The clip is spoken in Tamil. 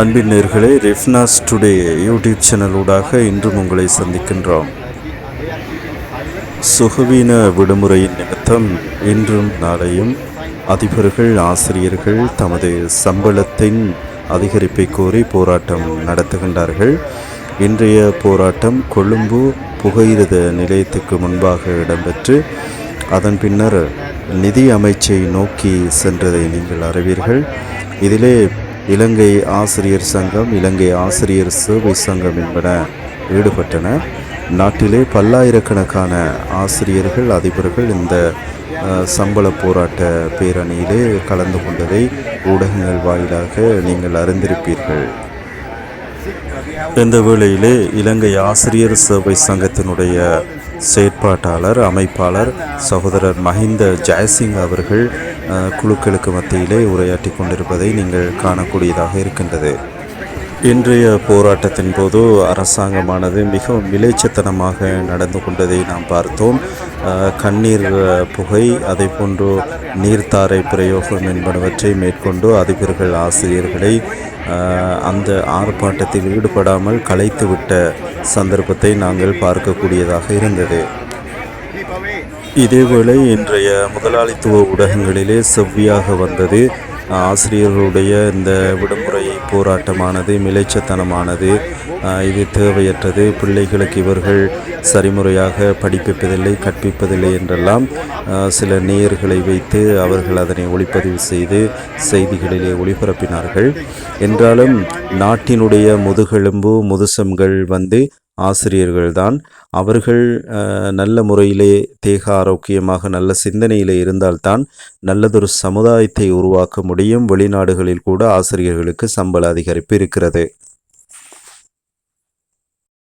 அன்பின் நேர்களே ரெஃப்னாஸ் டுடே யூடியூப் சேனலூடாக இன்றும் உங்களை சந்திக்கின்றோம். சுகவீன விடுமுறையின் நிமித்தம் இன்றும் நாளையும் அதிபர்கள் ஆசிரியர்கள் தமது சம்பளத்தின் அதிகரிப்பை கோரி போராட்டம் நடத்துகின்றார்கள். இன்றைய போராட்டம் கொழும்பு புகையிரத நிலையத்துக்கு முன்பாக இடம்பெற்று அதன் பின்னர் நிதி அமைச்சை நோக்கி சென்றதை நீங்கள் அறிவீர்கள். இதிலே இலங்கை ஆசிரியர் சங்கம் இலங்கை ஆசிரியர் சேவை சங்கம் என்பன ஈடுபட்டன. நாட்டிலே பல்லாயிரக்கணக்கான ஆசிரியர்கள் அதிபர்கள் இந்த சம்பள போராட்ட பேரணியிலே கலந்து கொண்டதை ஊடகங்கள் வாயிலாக நீங்கள் அறிந்திருப்பீர்கள். இந்த வேளையிலே இலங்கை ஆசிரியர் சேவை சங்கத்தினுடைய செயற்பாட்டாளர் அமைப்பாளர் சகோதரர் மஹிந்த ஜெயசிங் அவர்கள் குழுக்களுக்கு மத்தியிலே உரையாற்றி கொண்டிருப்பதை நீங்கள் காணக்கூடியதாக இருக்கின்றது. இன்றைய போராட்டத்தின் போது அரசாங்கமானது மிகவும் விளைச்சத்தனமாக நடந்து கொண்டதை நாம் பார்த்தோம். கண்ணீர் புகை அதை போன்று நீர்த்தாரை பிரயோகம் என்பனவற்றை மேற்கொண்டு அதிபர்கள் ஆசிரியர்களை அந்த ஆர்ப்பாட்டத்தில் ஈடுபடாமல் கலைத்துவிட்ட சந்தர்ப்பத்தை நாங்கள் பார்க்கக்கூடியதாக இருந்தது. இதேவேளை இன்றைய முதலாளித்துவ ஊடகங்களிலே செவ்வியாக வந்தது ஆசிரியர்களுடைய இந்த விடுமுறை போராட்டமானது மிளைச்சத்தனமானது இது தேவையற்றது. பிள்ளைகளுக்கு இவர்கள் சரிமுறையாக படிப்பிப்பதில்லை கற்பிப்பதில்லை என்றெல்லாம் சில நேயர்களை வைத்து அவர்கள் அதனை ஒளிப்பதிவு செய்து செய்திகளிலே ஒளிபரப்பினார்கள். என்றாலும் நாட்டினுடைய முதுகெலும்பு முதுசம்கள் வந்து ஆசிரியர்கள்தான் அவர்கள் நல்ல முறையிலே தேக ஆரோக்கியமாக நல்ல சிந்தனையிலே இருந்தால்தான் நல்லதொரு சமுதாயத்தை உருவாக்க முடியும். வெளிநாடுகளில் கூட ஆசிரியர்களுக்கு சம்பள அதிகரிப்பு இருக்கிறது.